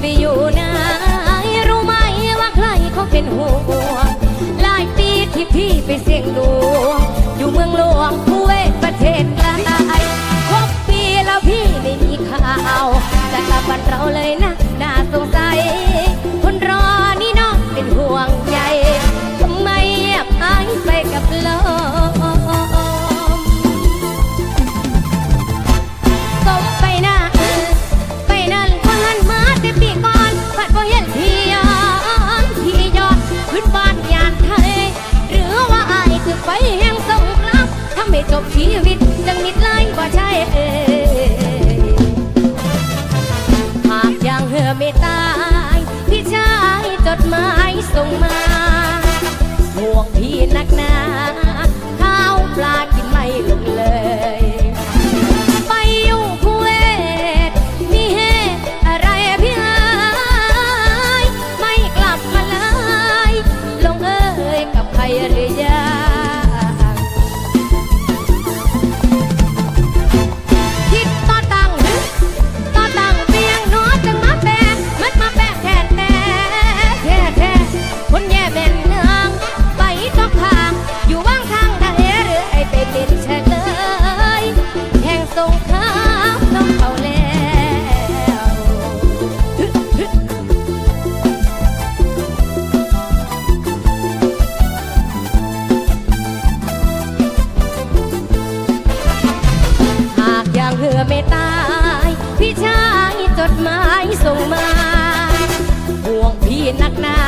ไปอยู่ไหนรู้ไหมว่าใครเขาเป็นห่วงหลายปีที่พี่ไปเสี่ยงดวง ธอไม่ตาย พี่ชายจดหมายส่งมาห่วงพี่นักหนาข้าวปลากินไม่ลงเลย ไปอยู่คูเวตมีเหตุอะไรพี่หายไม่กลับมาเลยลงเอ้ยกับใครหรือยัง ดหมายส่งมาห่วงพี่นักหนา